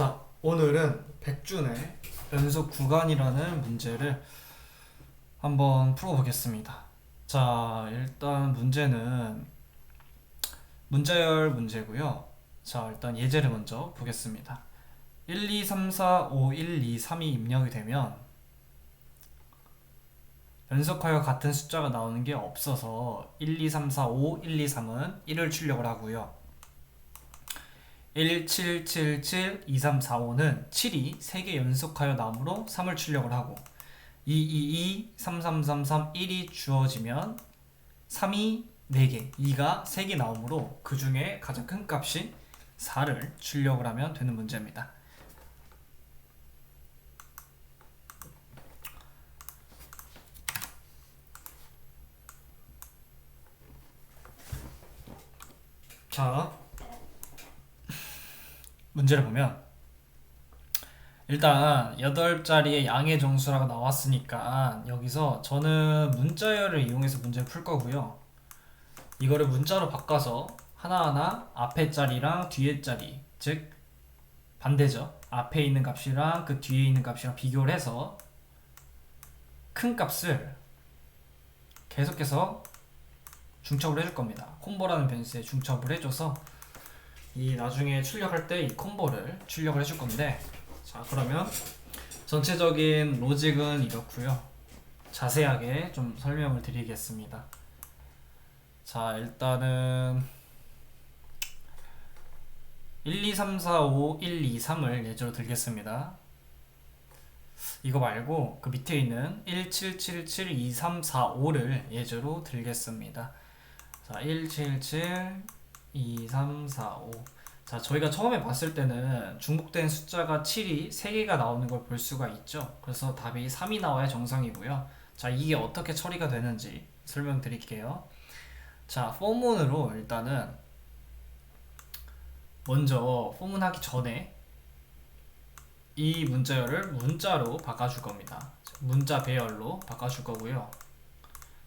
자, 오늘은 백준의 연속 구간이라는 문제를 한번 풀어보겠습니다. 자, 일단 문제는 문자열 문제고요. 자, 일단 예제를 먼저 보겠습니다. 1, 2, 3, 4, 5, 1, 2, 3이 입력이 되면 연속하여 같은 숫자가 나오는 게 없어서 1, 2, 3, 4, 5, 1, 2, 3은 1을 출력을 하고요. 1, 7, 7, 7, 2, 3, 4, 5는 7이 3개 연속하여 나오므로 3을 출력을 하고 2, 2, 2, 3, 3, 3, 3, 1이 주어지면 3이 4개, 2가 3개 나오므로 그 중에 가장 큰 값인 4를 출력을 하면 되는 문제입니다. 자, 문제를 보면 일단 8자리의 양의 정수라고 나왔으니까 여기서 저는 문자열을 이용해서 문제를 풀 거고요. 이거를 문자로 바꿔서 하나하나 앞에 자리랑 뒤에 자리, 즉 반대죠. 앞에 있는 값이랑 그 뒤에 있는 값이랑 비교를 해서 큰 값을 계속해서 중첩을 해줄 겁니다. 콤보라는 변수에 중첩을 해줘서 이 나중에 출력할 때 이 콤보를 출력을 해줄 건데 자 그러면 전체적인 로직은 이렇고요. 자세하게 좀 설명을 드리겠습니다. 자 일단은 1, 2, 3, 4, 5, 1, 2, 3을 예제로 들겠습니다. 이거 말고 그 밑에 있는 1, 7, 7, 7, 2, 3, 4, 5를 예제로 들겠습니다. 자 1, 7, 7, 2, 3, 4, 5. 자, 저희가 처음에 봤을 때는 중복된 숫자가 7이 3개가 나오는 걸 볼 수가 있죠. 그래서 답이 3이 나와야 정상이고요. 자, 이게 어떻게 처리가 되는지 설명드릴게요. 자, 포문으로 일단은 먼저 포문 하기 전에 이 문자열을 문자로 바꿔줄 겁니다. 문자 배열로 바꿔줄 거고요.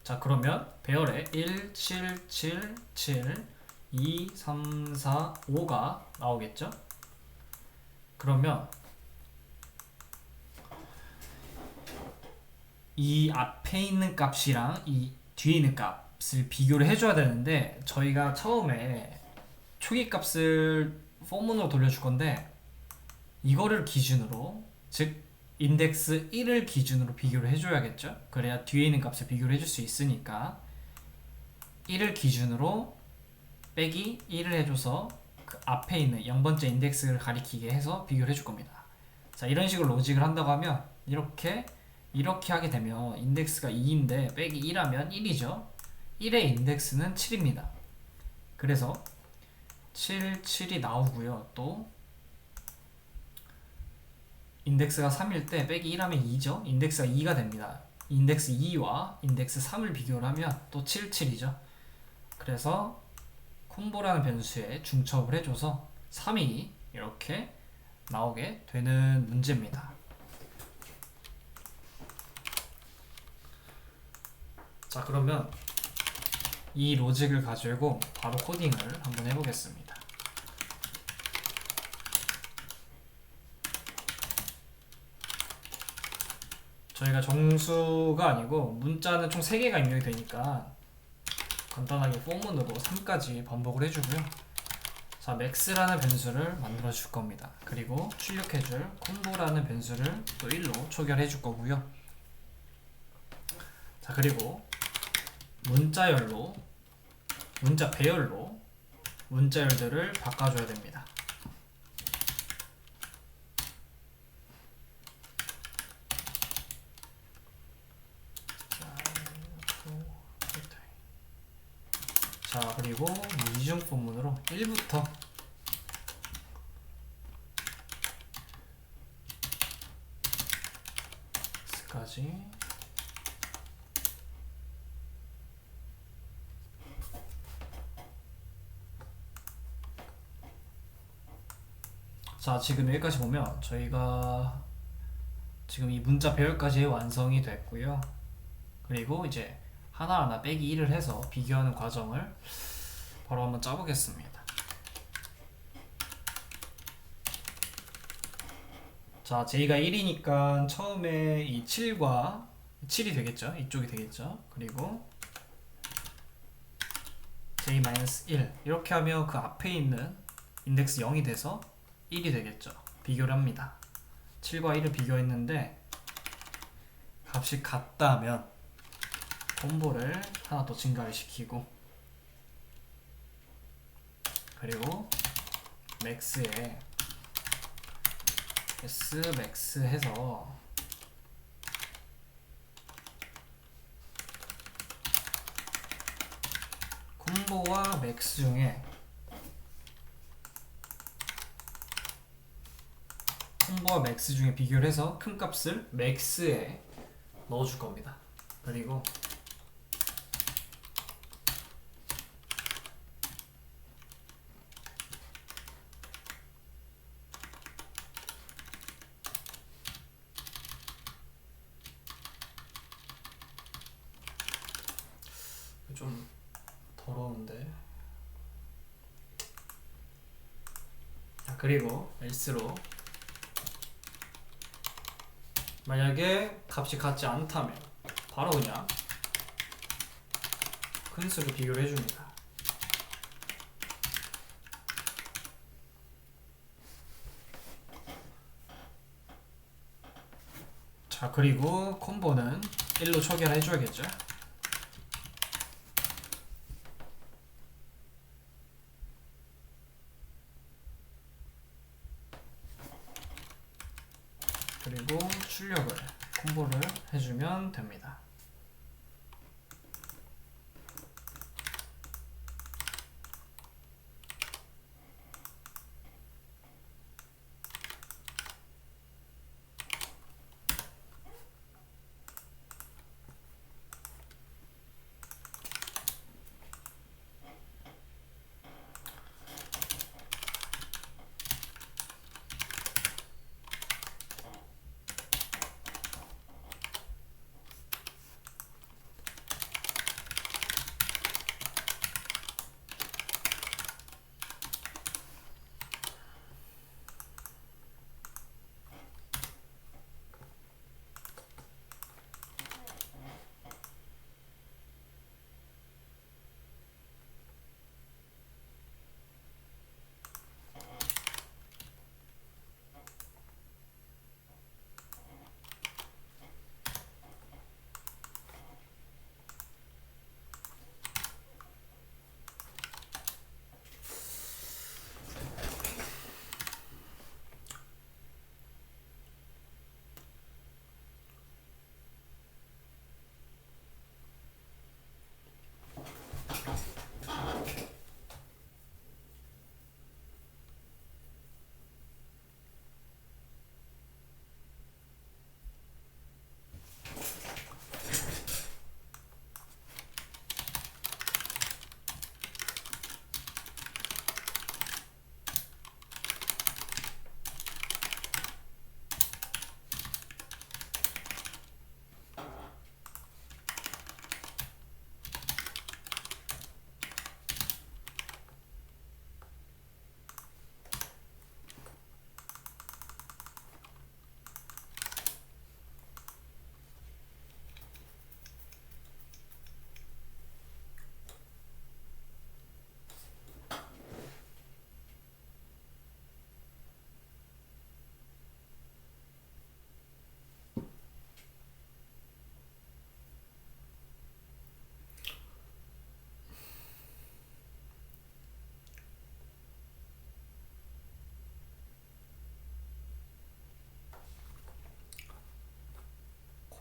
자, 그러면 배열에 1, 7, 7, 7, 2, 3, 4, 5가 나오겠죠? 그러면 이 앞에 있는 값이랑 이 뒤에 있는 값을 비교를 해줘야 되는데 저희가 처음에 초기 값을 포문으로 돌려줄 건데 이거를 기준으로 즉 인덱스 1을 기준으로 비교를 해줘야겠죠? 그래야 뒤에 있는 값을 비교를 해줄 수 있으니까 1을 기준으로 빼기 1을 해줘서 그 앞에 있는 0번째 인덱스를 가리키게 해서 비교를 해줄 겁니다. 자 이런 식으로 로직을 한다고 하면 이렇게 이렇게 하게 되면 인덱스가 2인데 빼기 1하면 1이죠. 1의 인덱스는 7입니다. 그래서 7, 7이 나오고요. 또 인덱스가 3일 때 빼기 1하면 2죠. 인덱스가 2가 됩니다. 인덱스 2와 인덱스 3을 비교를 하면 또 7, 7이죠. 그래서 콤보라는 변수에 중첩을 해줘서 3이 이렇게 나오게 되는 문제입니다. 자 그러면 이 로직을 가지고 바로 코딩을 한번 해보겠습니다. 저희가 정수가 아니고 문자는 총 3개가 입력이 되니까 간단하게 포문으로 3까지 반복을 해주고요. 자, max라는 변수를 만들어 줄 겁니다. 그리고 출력해 줄 콤보라는 변수를 또 1로 초결해 줄 거고요. 자, 그리고 문자열로 문자 배열로 문자열들을 바꿔줘야 됩니다. 자 그리고 이중 본문으로 1부터. 까지. 자 지금 여기까지 보면 저희가 지금 이 문자 배열까지 완성이 됐고요. 그리고 이제 하나하나 빼기 1을 해서 비교하는 과정을 바로 한번 짜보겠습니다. 자, J가 1이니까 처음에 이 7과 7이 되겠죠. 이쪽이 되겠죠. 그리고 J-1 이렇게 하면 그 앞에 있는 인덱스 0이 돼서 1이 되겠죠. 비교를 합니다. 7과 1을 비교했는데 값이 같다면 콤보를 하나 더 증가를 시키고 그리고 맥스에 S 맥스 해서 콤보와 맥스 중에 콤보와 맥스 중에 비교를 해서 큰 값을 맥스에 넣어줄 겁니다. 그리고 좀 더러운데. 자, 그리고 else로 만약에 값이 같지 않다면 바로 그냥 큰 수를 비교를 해줍니다. 자 그리고 콤보는 1로 초기화를 해줘야겠죠. 그리고 출력을 콤보를 해주면 됩니다.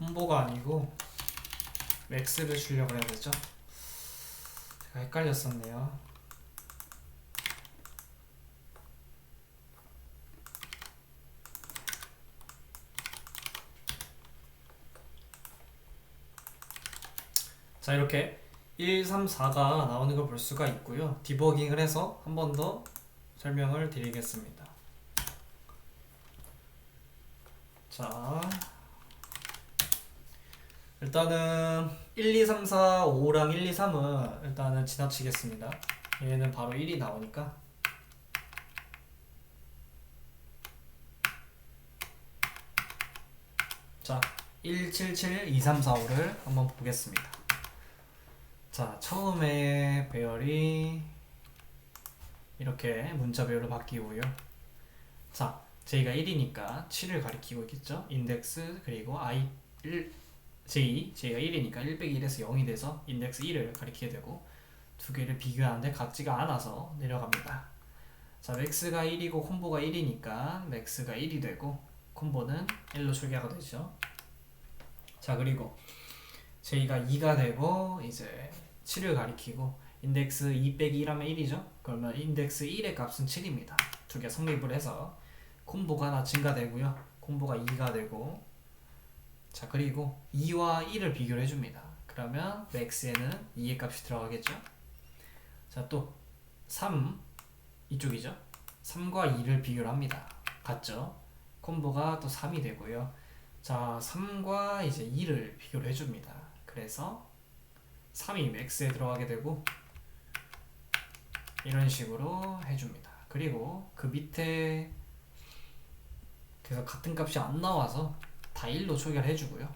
콤보가 아니고 맥스를 주려고 해야 되죠? 제가 헷갈렸었네요. 자 이렇게 1, 3, 4가 나오는 걸 볼 수가 있고요. 디버깅을 해서 한 번 더 설명을 드리겠습니다. 자 일단은 1, 2, 3, 4, 5랑 1, 2, 3은 일단은 지나치겠습니다. 얘는 바로 1이 나오니까 자, 177, 2345를 한번 보겠습니다. 자, 처음에 배열이 이렇게 문자 배열로 바뀌고요. 자, J가 1이니까 7을 가리키고 있겠죠? 인덱스 그리고 I 1 J, J가 1이니까 1 빼기 1에서 0이 돼서 인덱스 1을 가리키게 되고 두 개를 비교하는데 같지가 않아서 내려갑니다. 자, 맥스가 1이고 콤보가 1이니까 맥스가 1이 되고 콤보는 1로 초기화가 되죠. 자, 그리고 J가 2가 되고 이제 7을 가리키고 인덱스 2 빼기 1하면 1이죠. 그러면 인덱스 1의 값은 7입니다. 두 개 성립을 해서 콤보가 하나 증가되고요. 콤보가 2가 되고 자 그리고 2와 1을 비교를 해줍니다. 그러면 맥스에는 2의 값이 들어가겠죠. 자 또 3 이쪽이죠. 3과 2를 비교를 합니다. 같죠? 콤보가 또 3이 되고요. 자 3과 이제 2를 비교를 해줍니다. 그래서 3이 맥스에 들어가게 되고 이런 식으로 해줍니다. 그리고 그 밑에 그래서 같은 값이 안 나와서 다 1로 초기화를 해주고요.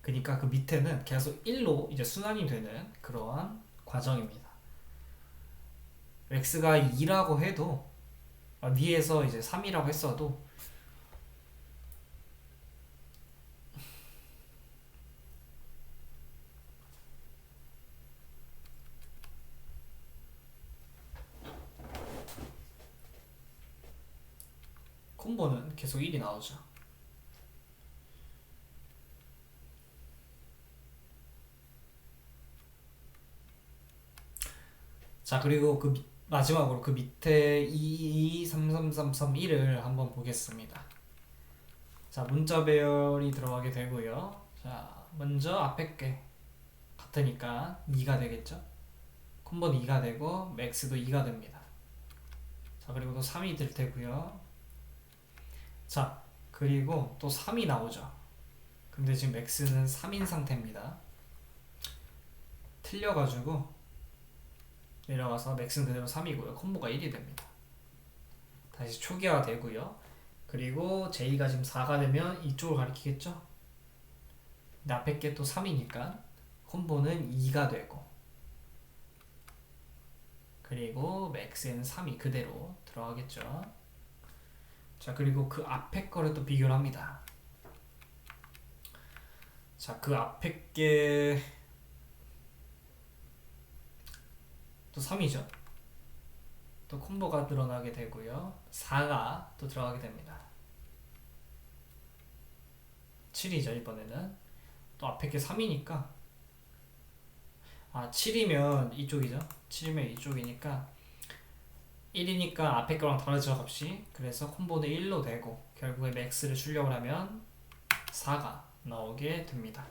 그러니까 그 밑에는 계속 1로 이제 순환이 되는 그러한 과정입니다. x가 2라고 해도 아, 위에서 이제 3이라고 했어도 콤보는 계속 1이 나오죠. 자 그리고 그 밑- 마지막으로 그 밑에 2 3 3 3 3 1을 한번 보겠습니다. 자 문자 배열이 들어가게 되고요. 자 먼저 앞에 게 같으니까 2가 되겠죠. 콤보는 2가 되고 맥스도 2가 됩니다. 자 그리고 또 3이 될 테고요. 자 그리고 또 3이 나오죠. 근데 지금 맥스는 3인 상태입니다. 틀려가지고 내려가서 맥스는 그대로 3이고요. 콤보가 1이 됩니다. 다시 초기화가 되고요. 그리고 J가 지금 4가 되면 이쪽을 가리키겠죠? 근데 앞에 게 또 3이니까 콤보는 2가 되고 그리고 맥스에는 3이 그대로 들어가겠죠. 자 그리고 그 앞에 거를 또 비교를 합니다. 자 그 앞에 게 또 3이죠. 또 콤보가 늘어나게 되고요. 4가 또 들어가게 됩니다. 7이죠, 이번에는. 또 앞에 게 3이니까. 아, 7이면 이쪽이죠. 7이면 이쪽이니까. 1이니까 앞에 거랑 다르죠, 값이. 그래서 콤보는 1로 되고, 결국에 맥스를 출력을 하면 4가 나오게 됩니다.